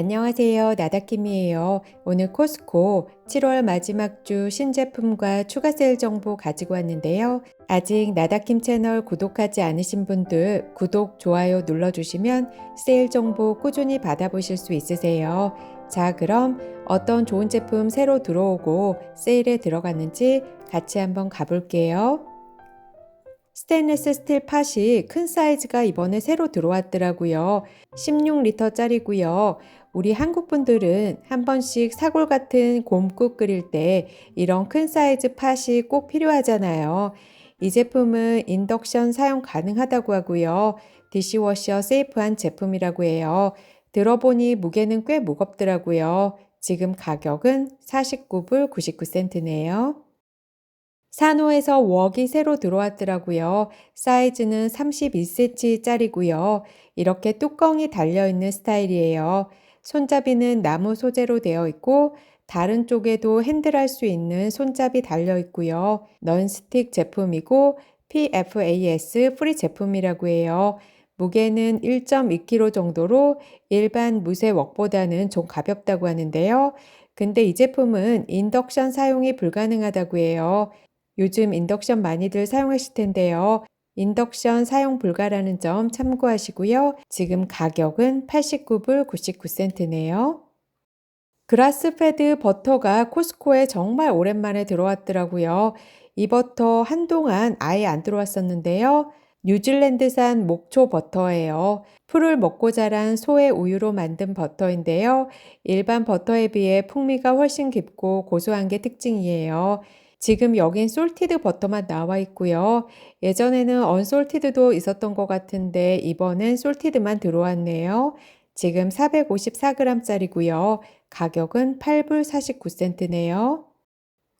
안녕하세요. 나다킴이에요. 오늘 코스코 7월 마지막 주 신제품과 추가 세일 정보 가지고 왔는데요. 아직 나다킴 채널 구독하지 않으신 분들 구독, 좋아요 눌러주시면 세일 정보 꾸준히 받아보실 수 있으세요. 자, 그럼 어떤 좋은 제품 새로 들어오고 세일에 들어갔는지 같이 한번 가볼게요. 스테인레스 스틸 팟이 큰 사이즈가 이번에 새로 들어왔더라고요. 16리터짜리고요. 우리 한국 분들은 한 번씩 사골 같은 곰국 끓일 때 이런 큰 사이즈 팟이 꼭 필요하잖아요. 이 제품은 인덕션 사용 가능하다고 하고요. 디시워셔 세이프한 제품이라고 해요. 들어보니 무게는 꽤 무겁더라고요. 지금 가격은 49불 99센트네요. 산호에서 웍이 새로 들어왔더라고요. 사이즈는 31cm짜리고요. 이렇게 뚜껑이 달려있는 스타일이에요. 손잡이는 나무 소재로 되어 있고 다른 쪽에도 핸들할 수 있는 손잡이 달려 있고요. 넌스틱 제품이고 PFAS 프리 제품이라고 해요. 무게는 1.2kg 정도로 일반 무쇠 웍보다는 좀 가볍다고 하는데요. 근데 이 제품은 인덕션 사용이 불가능하다고 해요. 요즘 인덕션 많이들 사용하실 텐데요. 인덕션 사용 불가라는 점 참고하시고요. 지금 가격은 89불 99센트네요. 그라스페드 버터가 코스코에 정말 오랜만에 들어왔더라고요. 이 버터 한동안 아예 안 들어왔었는데요. 뉴질랜드산 목초 버터예요. 풀을 먹고 자란 소의 우유로 만든 버터인데요. 일반 버터에 비해 풍미가 훨씬 깊고 고소한 게 특징이에요. 지금 여긴 솔티드 버터만 나와 있고요. 예전에는 언솔티드도 있었던 것 같은데 이번엔 솔티드만 들어왔네요. 지금 454g짜리고요. 가격은 8불 49센트네요.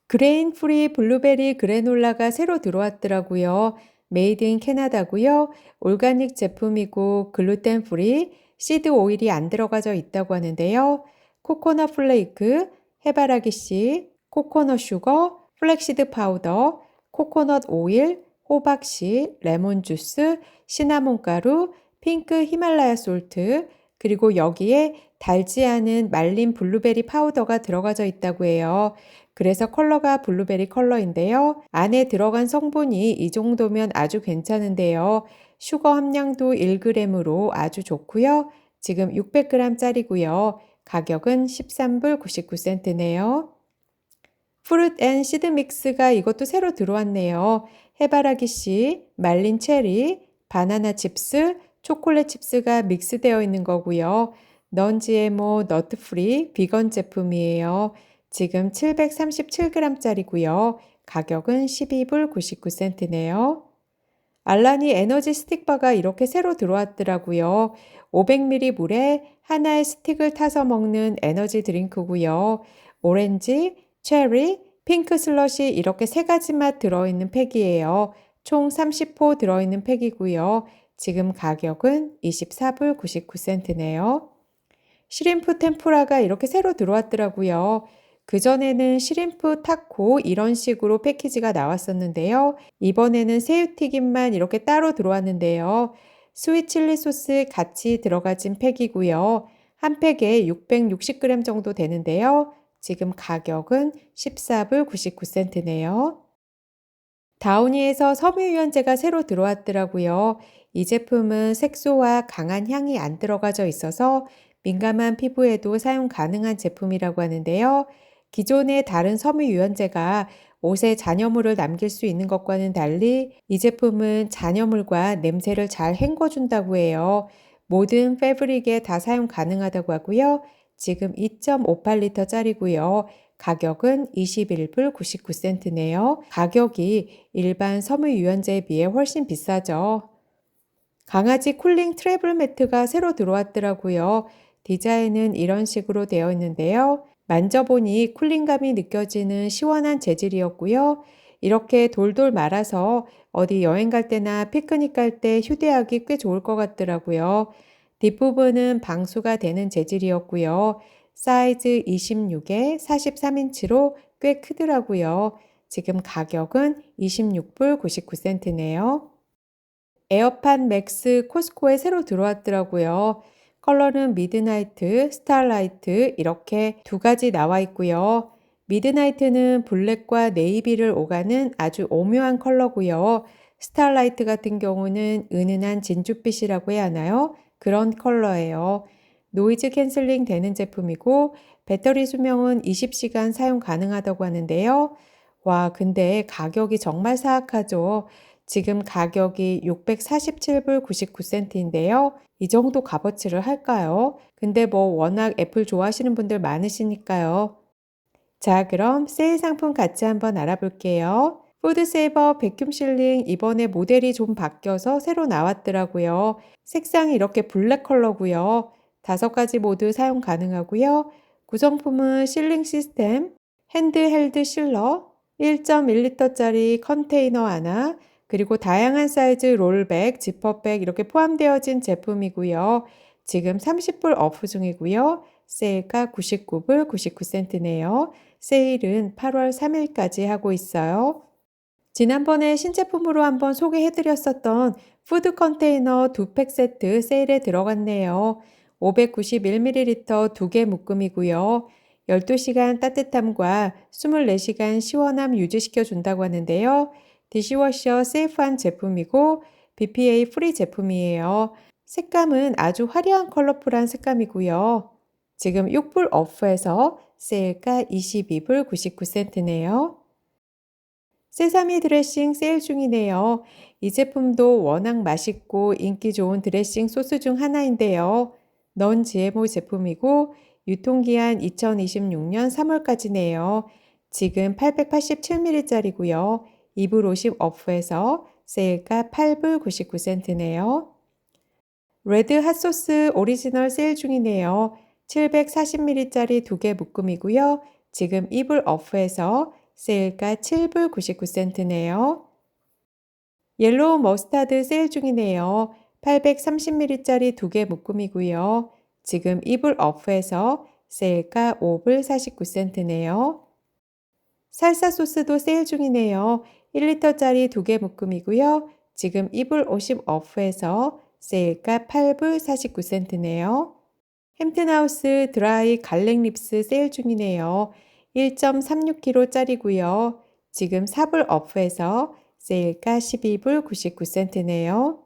그레인 프리 블루베리 그래놀라가 새로 들어왔더라고요. 메이드 인 캐나다고요. 올가닉 제품이고 글루텐 프리, 시드 오일이 안 들어가져 있다고 하는데요. 코코넛 플레이크, 해바라기 씨, 코코넛 슈거, 플렉시드 파우더, 코코넛 오일, 호박씨, 레몬 주스, 시나몬 가루, 핑크 히말라야 솔트, 그리고 여기에 달지 않은 말린 블루베리 파우더가 들어가져 있다고 해요. 그래서 컬러가 블루베리 컬러인데요. 안에 들어간 성분이 이 정도면 아주 괜찮은데요. 슈거 함량도 1g으로 아주 좋고요. 지금 600g짜리고요. 가격은 13불 99센트네요. 프루트 앤 시드 믹스가 이것도 새로 들어왔네요. 해바라기 씨, 말린 체리, 바나나 칩스, 초콜릿 칩스가 믹스되어 있는 거고요. 넌 GMO 너트 프리 비건 제품이에요. 지금 737g짜리고요. 가격은 12불 99센트네요. 알라니 에너지 스틱바가 이렇게 새로 들어왔더라고요. 500ml 물에 하나의 스틱을 타서 먹는 에너지 드링크고요. 오렌지, 체리, 핑크 슬러시 이렇게 세 가지 맛 들어있는 팩이에요. 총 30호 들어있는 팩이고요. 지금 가격은 24불 99센트네요. 시림프 템프라가 이렇게 새로 들어왔더라고요. 그전에는 시림프 타코 이런 식으로 패키지가 나왔었는데요. 이번에는 새우튀김만 이렇게 따로 들어왔는데요. 스위칠리 소스 같이 들어가진 팩이고요. 한 팩에 660g 정도 되는데요. 지금 가격은 14불 99센트네요. 다우니에서 섬유유연제가 새로 들어왔더라고요. 이 제품은 색소와 강한 향이 안 들어가져 있어서 민감한 피부에도 사용 가능한 제품이라고 하는데요. 기존의 다른 섬유유연제가 옷에 잔여물을 남길 수 있는 것과는 달리 이 제품은 잔여물과 냄새를 잘 헹궈준다고 해요. 모든 패브릭에 다 사용 가능하다고 하고요. 지금 2.58리터짜리고요. 가격은 21불 99센트네요. 가격이 일반 섬유 유연제에 비해 훨씬 비싸죠. 강아지 쿨링 트래블 매트가 새로 들어왔더라고요. 디자인은 이런 식으로 되어 있는데요. 만져보니 쿨링감이 느껴지는 시원한 재질이었고요. 이렇게 돌돌 말아서 어디 여행 갈 때나 피크닉 갈 때 휴대하기 꽤 좋을 것 같더라고요. 뒷부분은 방수가 되는 재질이었고요. 사이즈 26에 43인치로 꽤 크더라고요. 지금 가격은 26불 99센트네요. 에어팟 맥스 코스코에 새로 들어왔더라고요. 컬러는 미드나이트, 스타라이트 이렇게 두 가지 나와 있고요. 미드나이트는 블랙과 네이비를 오가는 아주 오묘한 컬러고요. 스타라이트 같은 경우는 은은한 진주빛이라고 해야 하나요? 그런 컬러예요. 노이즈 캔슬링 되는 제품이고 배터리 수명은 20시간 사용 가능하다고 하는데요. 와, 근데 가격이 정말 사악하죠. 지금 가격이 647불 99센트인데요. 이 정도 값어치를 할까요? 근데 뭐 워낙 애플 좋아하시는 분들 많으시니까요. 자, 그럼 세일 상품 같이 한번 알아볼게요. 푸드세이버 백큐um 실링 이번에 모델이 좀 바뀌어서 새로 나왔더라고요. 색상이 이렇게 블랙 컬러고요. 다섯 가지 모두 사용 가능하고요. 구성품은 실링 시스템, 핸드헬드 실러, 1.1리터짜리 컨테이너 하나, 그리고 다양한 사이즈 롤백, 지퍼백 이렇게 포함되어진 제품이고요. 지금 30불 어프 중이고요. 세일가 99불 99센트네요. 세일은 8월 3일까지 하고 있어요. 지난번에 신제품으로 한번 소개해드렸었던 푸드 컨테이너 두 팩 세트 세일에 들어갔네요. 591ml 두개 묶음이고요. 12시간 따뜻함과 24시간 시원함 유지시켜 준다고 하는데요. 디시워셔 세이프한 제품이고 BPA 프리 제품이에요. 색감은 아주 화려한 컬러풀한 색감이고요. 지금 6불 오프에서 세일가 22불 99센트네요. 세사미 드레싱 세일 중이네요. 이 제품도 워낙 맛있고 인기 좋은 드레싱 소스 중 하나인데요. 넌 GMO 제품이고 유통기한 2026년 3월까지네요. 지금 887ml짜리고요. 2불 50 오프에서 세일가 8불 99센트네요. 레드 핫소스 오리지널 세일 중이네요. 740ml짜리 두 개 묶음이고요. 지금 2불 오프에서 세일가 7불 99센트네요. 옐로우 머스타드 세일 중이네요. 830ml짜리 두 개 묶음이고요. 지금 2불 오프에서 세일가 5불 49센트네요. 살사 소스도 세일 중이네요. 1리터짜리 두 개 묶음이고요. 지금 2불 50 오프에서 세일가 8불 49센트네요. 햄튼하우스 드라이 갈릭 립스 세일 중이네요. 1.36kg짜리고요. 지금 4불 오프에서 세일가 12불 99센트네요.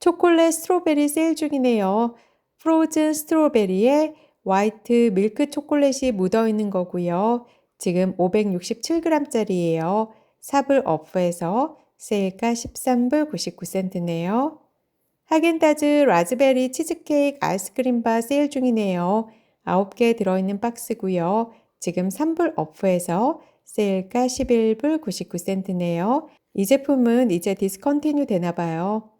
초콜릿 스트로베리 세일 중이네요. 프로즌 스트로베리에 화이트 밀크 초콜릿이 묻어 있는 거고요. 지금 567g짜리예요. 4불 오프에서 세일가 13불 99센트네요. 하겐다즈 라즈베리 치즈케이크 아이스크림바 세일 중이네요. 9개 들어있는 박스고요. 지금 3불 오프에서 세일가 11불 99센트네요. 이 제품은 이제 디스컨티뉴 되나 봐요.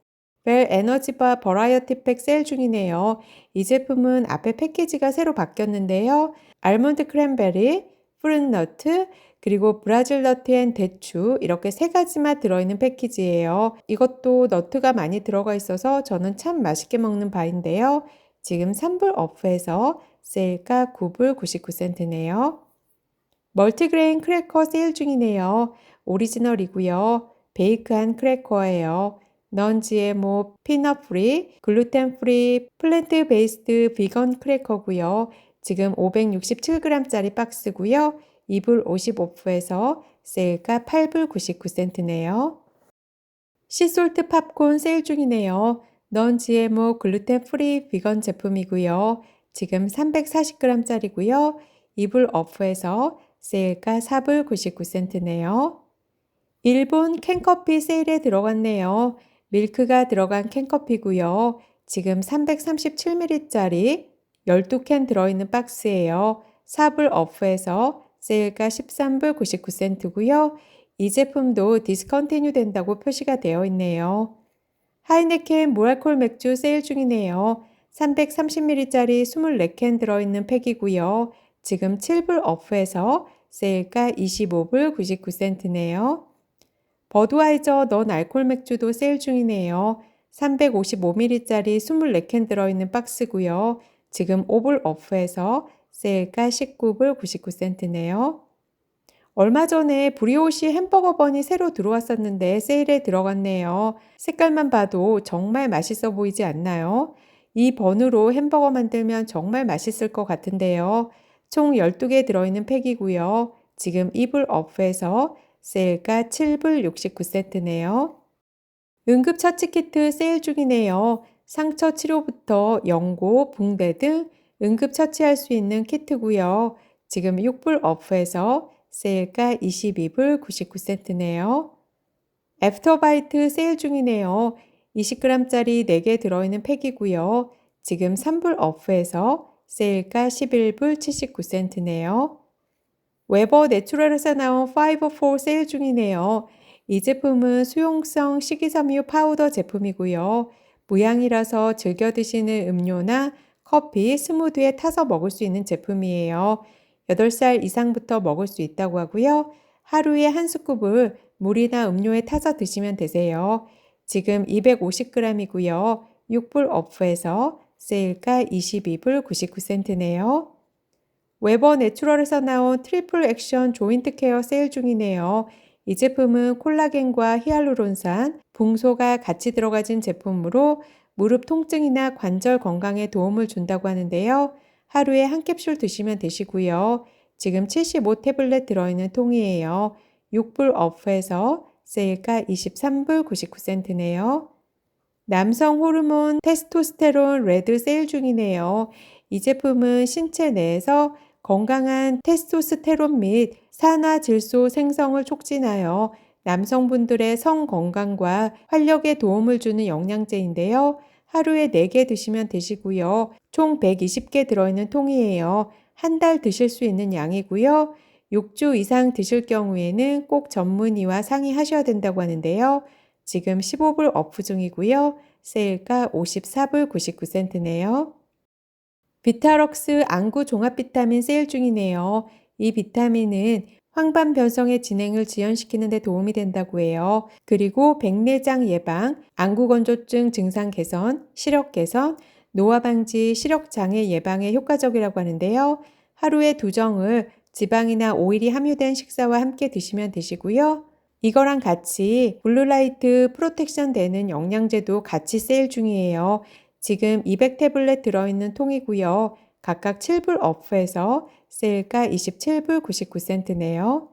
벨 에너지바 버라이어티 팩 세일 중이네요. 이 제품은 앞에 패키지가 새로 바뀌었는데요. 알몬드 크랜베리, 푸른 너트, 그리고 브라질 너트 앤 대추 이렇게 세 가지만 들어있는 패키지예요. 이것도 너트가 많이 들어가 있어서 저는 참 맛있게 먹는 바인데요. 지금 3불 오프에서 세일가 9불 99센트네요. 멀티그레인 크래커 세일 중이네요. 오리지널이고요. 베이크한 크래커예요. 넌 GMO, 피넛 프리, 글루텐 프리, 플랜트 베이스드 비건 크래커고요. 지금 567g짜리 박스고요. 2불 55프에서 세일가 8불 99센트네요. 시솔트 팝콘 세일 중이네요. 넌 GMO 글루텐 프리 비건 제품이고요. 지금 340g짜리고요. 2불 오프에서 세일가 4불 99센트네요. 일본 캔커피 세일에 들어갔네요. 밀크가 들어간 캔커피고요. 지금 337ml짜리 12캔 들어있는 박스예요. 4불 오프에서 세일가 13불 99센트고요. 이 제품도 디스컨티뉴 된다고 표시가 되어 있네요. 하이네켄 무알콜 맥주 세일 중이네요. 330ml짜리 24캔 들어있는 팩이고요. 지금 7불 오프에서 세일가 25불 99센트네요. 버드와이저 넌 알콜 맥주도 세일 중이네요. 355ml짜리 24캔 들어있는 박스고요. 지금 5불 오프에서 세일가 19불 99센트네요. 얼마 전에 브리오시 햄버거 번이 새로 들어왔었는데 세일에 들어갔네요. 색깔만 봐도 정말 맛있어 보이지 않나요? 이 번으로 햄버거 만들면 정말 맛있을 것 같은데요. 총 12개 들어있는 팩이고요. 지금 이불 업에서 세일가 7불 69센트네요. 응급 처치 키트 세일 중이네요. 상처 치료부터 연고, 붕대 등 응급 처치할 수 있는 키트고요. 지금 6불 업에서 세일가 22불 99센트네요. 애프터바이트 세일 중이네요. 20g짜리 4개 들어있는 팩이고요. 지금 3불 업에서 세일가 11불 79센트네요. 웨버 내추럴에서 나온 5-4 세일 중이네요. 이 제품은 수용성 식이섬유 파우더 제품이고요. 무향이라서 즐겨 드시는 음료나 커피, 스무디에 타서 먹을 수 있는 제품이에요. 8살 이상부터 먹을 수 있다고 하고요. 하루에 한 스쿱을 물이나 음료에 타서 드시면 되세요. 지금 250g이고요. 6불 오프에서 세일가 22불 99센트네요. 웨버 내추럴에서 나온 트리플 액션 조인트 케어 세일 중이네요. 이 제품은 콜라겐과 히알루론산, 붕소가 같이 들어가진 제품으로 무릎 통증이나 관절 건강에 도움을 준다고 하는데요. 하루에 한 캡슐 드시면 되시고요. 지금 75 태블릿 들어있는 통이에요. 6불 오프에서 세일가 23불 99센트네요. 남성 호르몬 테스토스테론 레드 세일 중이네요. 이 제품은 신체 내에서 건강한 테스토스테론 및 산화 질소 생성을 촉진하여 남성분들의 성 건강과 활력에 도움을 주는 영양제인데요. 하루에 4개 드시면 되시고요. 총 120개 들어있는 통이에요. 한 달 드실 수 있는 양이고요. 6주 이상 드실 경우에는 꼭 전문의와 상의하셔야 된다고 하는데요. 지금 15불 어프 중이고요. 세일가 54불 99센트네요. 비타럭스 안구 종합 비타민 세일 중이네요. 이 비타민은 황반 변성의 진행을 지연시키는 데 도움이 된다고 해요. 그리고 백내장 예방, 안구 건조증 증상 개선, 시력 개선, 노화 방지, 시력 장애 예방에 효과적이라고 하는데요. 하루에 두 정을 지방이나 오일이 함유된 식사와 함께 드시면 되시고요. 이거랑 같이 블루라이트 프로텍션 되는 영양제도 같이 세일 중이에요. 지금 200태블렛 들어있는 통이고요. 각각 7불 업해서 세일가 27불 99센트네요.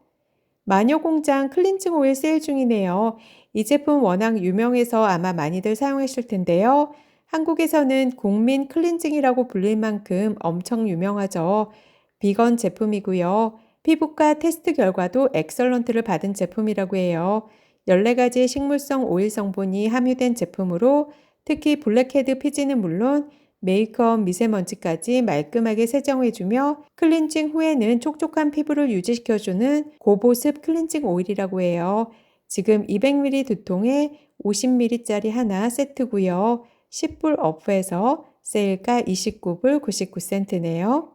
마녀공장 클렌징 오일 세일 중이네요. 이 제품 워낙 유명해서 아마 많이들 사용하실 텐데요. 한국에서는 국민 클렌징이라고 불릴 만큼 엄청 유명하죠. 비건 제품이고요. 피부과 테스트 결과도 엑설런트를 받은 제품이라고 해요. 14가지의 식물성 오일 성분이 함유된 제품으로 특히 블랙헤드 피지는 물론 메이크업 미세먼지까지 말끔하게 세정해주며 클렌징 후에는 촉촉한 피부를 유지시켜주는 고보습 클렌징 오일이라고 해요. 지금 200ml 두 통에 50ml짜리 하나 세트고요. 10불 업해서 세일가 29불 99센트네요.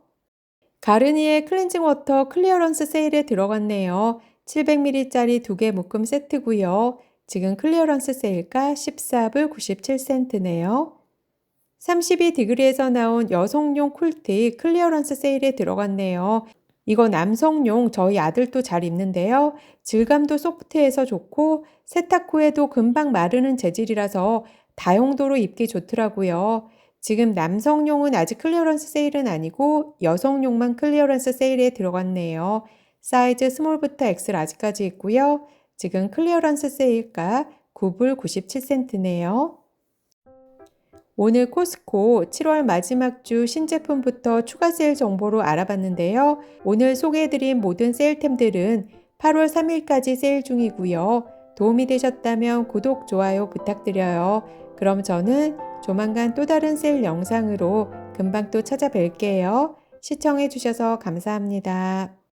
가르니의 클렌징 워터 클리어런스 세일에 들어갔네요. 700ml짜리 두 개 묶음 세트고요. 지금 클리어런스 세일가 14불 97센트네요. 32디그리에서 나온 여성용 쿨티 클리어런스 세일에 들어갔네요. 이거 남성용 저희 아들도 잘 입는데요. 질감도 소프트해서 좋고 세탁 후에도 금방 마르는 재질이라서 다용도로 입기 좋더라고요. 지금 남성용은 아직 클리어런스 세일은 아니고 여성용만 클리어런스 세일에 들어갔네요. 사이즈 스몰부터 엑셀 아직까지 있고요. 지금 클리어런스 세일가 9불 97센트네요. 오늘 코스코 7월 마지막 주 신제품부터 추가 세일 정보로 알아봤는데요. 오늘 소개해드린 모든 세일템들은 8월 3일까지 세일 중이고요. 도움이 되셨다면 구독, 좋아요 부탁드려요. 그럼 저는 조만간 또 다른 세일 영상으로 금방 또 찾아뵐게요. 시청해주셔서 감사합니다.